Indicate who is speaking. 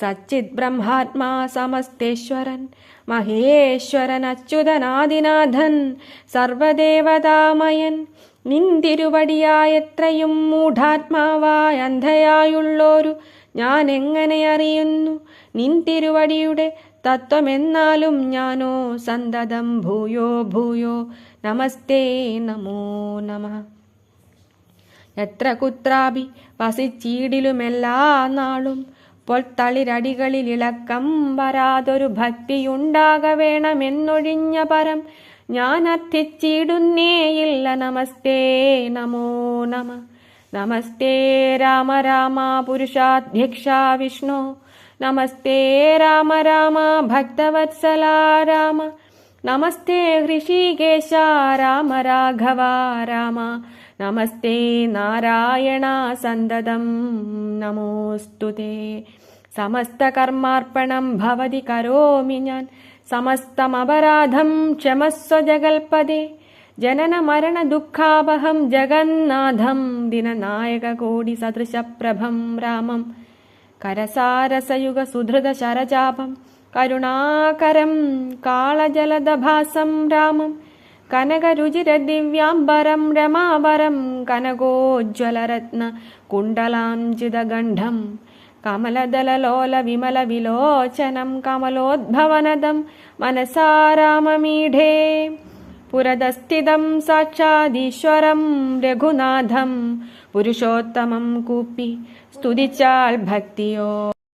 Speaker 1: സച്ചിത് ബ്രഹ്മാത്മാ സമസ്തേശ്വരൻ മഹേശ്വരൻ അച്യുതനാദിനാഥൻ സർവദേവതാമയൻ നിന്തിരുവടിയായത്രയും മൂഢാത്മാവായ അന്ധയായുള്ളോരു ഞാൻ എങ്ങനെ അറിയുന്നു? നിന്തിരുവടിയുടെ തത്വമെന്നാലും ഞാനോ സന്തതം ഭൂയോ ഭൂയോ നമസ്തേ നമോ നമ. എത്ര കുത്രാപി വസിച്ചീടിലുമെല്ലാ നാളും പൊൽത്തളിരടികളിൽ ഇളക്കം വരാതൊരു ഭക്തിയുണ്ടാക വേണമെന്നൊഴിഞ്ഞ പരം ഞാൻ അർത്ഥിച്ചിടുന്നേയില്ല നമസ്തേ നമോ നമ. നമസ്തേ രാമ രാമ പുരുഷാധ്യക്ഷ വിഷ്ണു. നമസ്തേ രാമ രാമ ഭക്തവത്സല രാമ. നമസ്തേ ഹൃഷികേശ രാമ രാഘവ രാമ. നമസ്തേ നാരായണ സന്തതം. നമോസ്തുതേ സമസ്തകർമാർപ്പണം ഭവതി കരോമി ഞാൻ. സമസ്തമപരാധം ക്ഷമസ്വ ജഗൽപദേ ജനന മരണ ദുഃഖാപഹം ജഗന്നാഥം ദിനനായക കോടി സദൃശപ്രഭം രാമം. കരസാരസയുഗ സുധൃത ശരചാപം കരുണാകരം കാളജലദഭാസം രാമം. कनकरुचिरदिव्याम्बरं रमावरं कनकोज्ज्वलरत्न कुण्डलाञ्जिदगण्ढं कमलदललोलविमलविलोचनं कमलोद्भवनदं मनसा राममीढे पुरदस्थितं साक्षादीश्वरं रघुनाथं पुरुषोत्तमं कूपि स्तुति चाल्भक्तियो